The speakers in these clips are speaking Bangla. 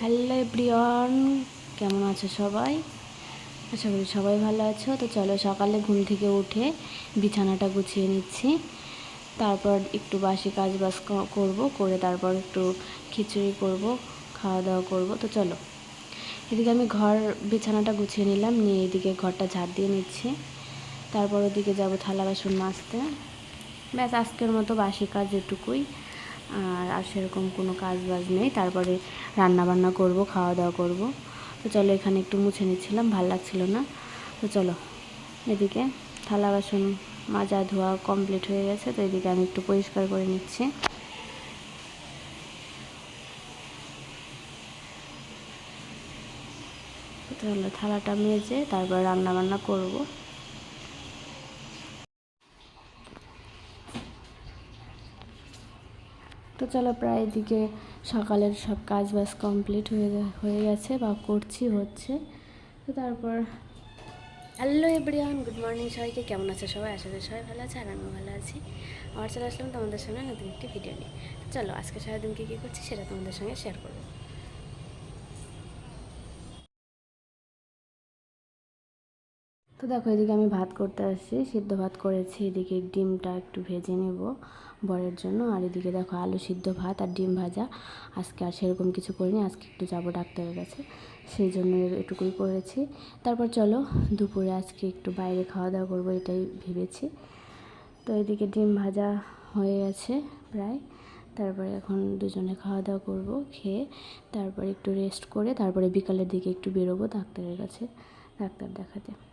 হ্যালো এভরিওয়ান, কেমন আছো সবাই? আশা করি সবাই ভালো আছো। তো চলো সকালে ঘুম থেকে উঠে বিছানাটা গুছিয়ে নিচ্ছি। তারপর একটু বাসি কাজ ক- করব, করে তারপর একটু খিচুড়ি করব, খাওয়া দাওয়া করব। তো চলো, এদিকে আমি ঘর বিছানাটা গুছিয়ে নিলাম, নিয়ে এদিকে ঘরটা ঝাড় দিয়ে নিচ্ছি। তারপর ওদিকে যাব থালা বাসন মাজতে। ব্যাস আজকের মতো বাসি কাজ এটুকুই। আর আর সেরকম কোনো কাজ বাজ নেই। তারপরে রান্না বান্না করব খাওয়া দাওয়া করব। তো চলো এখানে একটু মুছে নিচ্ছিলাম, ভালো লাগছিল না। তো চলো, এদিকে থালা বাসন মাজা ধোয়া কমপ্লিট হয়ে গেছে, তো এদিকে আমি একটু পরিষ্কার করে নিচ্ছি। তো চলো থালাটা মেজে তারপর রান্না বান্না করব। তো চলো প্রায় দিকে সকালের সব কাজ বাজ কমপ্লিট হয়ে হয়ে গেছে বা করছি, হচ্ছে। তো তারপর হ্যালো এভরিওয়ান গুড মর্নিং সবাইকে, কেমন আছে সবাই? আশা করি সবাই ভালো আছে আর আমিও ভালো আছি। আমার চলে আসলাম তোমাদের সঙ্গে নতুন একটি ভিডিও নিয়ে। চলো, আজকে সারাদিনকে কী করছি সেটা তোমাদের সঙ্গে শেয়ার করব। তো দেখো, এদিকে আমি ভাত করতে আসছি। সিদ্ধ ভাত করেছি, এদিকে ডিমটা একটু ভেজে নেব বরের জন্য। আর এদিকে দেখো, আলু সিদ্ধ ভাত আর ডিম ভাজা। আজকে আর সেরকম কিছু করিনি, আজকে একটু যাব ডাক্তারের কাছে। সেই জন্য এটুকুই করেছি। তারপর চলো, দুপুরে আজকে একটু বাইরে খাওয়া দাওয়া করব, এটাই ভেবেছি। তো এদিকে ডিম ভাজা হয়ে গেছে প্রায়। তারপরে এখন দুজনে খাওয়া দাওয়া করব, খেয়ে তারপরে একটু রেস্ট করে তারপরে বিকালের দিকে একটু বেরোবো ডাক্তারের কাছে, ডাক্তার দেখাতে।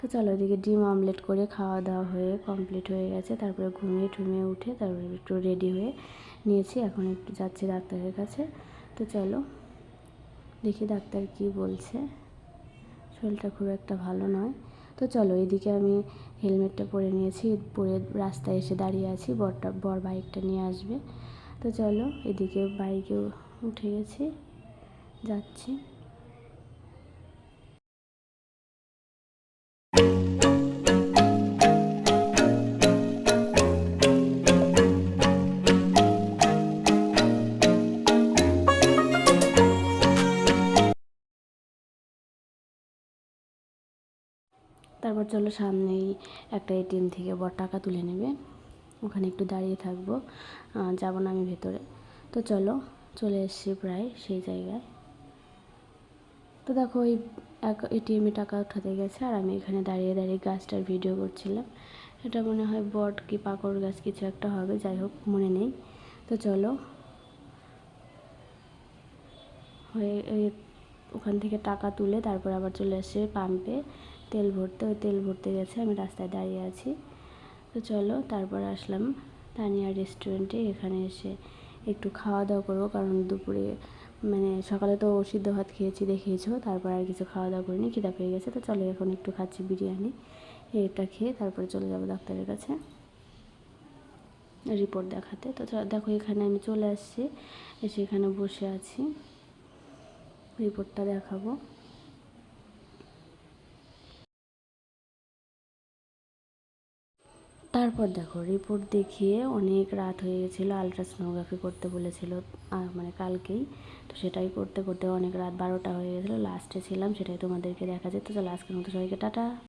তো চলো এদিকে ডিম অমলেট করে খাওয়া দাওয়া হয়ে কমপ্লিট হয়ে গেছে। তারপরে ঘুমিয়ে ঠুমিয়ে উঠে তারপরে একটু রেডি হয়ে নিয়েছি। এখন একটু যাচ্ছি ডাক্তারের কাছে। তো চলো দেখি ডাক্তার কি বলছে। শরীরটা খুব একটা ভালো নয়। তো চলো এদিকে আমি হেলমেটটা পরে নিয়েছি। পরে রাস্তায় এসে দাঁড়িয়ে আছি। বরটা, বর বাইকটা নিয়ে আসবে। তো চলো এদিকে বাইকে উঠে গেছি। যাচ্ছি। তারপর চলো সামনেই একটা এটিএম থেকে বড় টাকা তুলে নেবে। ওখানে একটু দাঁড়িয়ে থাকব। যাব না আমি ভেতরে। তো চলো, চলে এসেছি প্রায় সেই জায়গায়। তো দেখো ওই এক এটিএমে টাকা উঠাতে গেছে আর আমি এখানে দাঁড়িয়ে দাঁড়িয়ে গাছটার ভিডিও করছিলাম। এটা মনে হয় বট কি পাকড় গাছ কিছু একটা হবে, যাই হোক, মনে নেই। তো চলো, হয়ে ওখান থেকে টাকা তুলে তারপর আবার চলে আসছে পাম্পে। তেল ভরতে, ওই তেল ভরতে গেছে, আমি রাস্তায় দাঁড়িয়ে আছি। তো চলো, তারপর আসলাম তানিয়া রেস্টুরেন্টে এখানে এসে একটু খাওয়া দাওয়া করব, কারণ দুপুরে মানে সকালে তো সিদ্ধ ভাত খেয়েছি দেখিয়েছো তারপর আর কিছু খাওয়া দাওয়া করিনি, খিদা পেয়ে গেছে, তো চলো এখন একটু খাচ্ছি বিরিয়ানি। এটা খেয়ে তারপরে চলে যাব ডাক্তারের কাছে রিপোর্ট দেখাতে। তো দেখো এখানে আমি চলে আসছি, এসে এখানে বসে আছি। রিপোর্টটা দেখাবো। তারপর দেখো রিপোর্ট দেখিয়ে অনেক রাত হয়ে গেছিল আলট্রাসোনোগ্রাফি করতে বলেছিল মানে কালকেই। তো সেটাই করতে করতে অনেক রাত বারোটা হয়ে গেছিল লাস্টে ছিলাম, সেটাই তোমাদেরকে দেখা যেত তো লাস্টের মতো সবাইকে টাটা।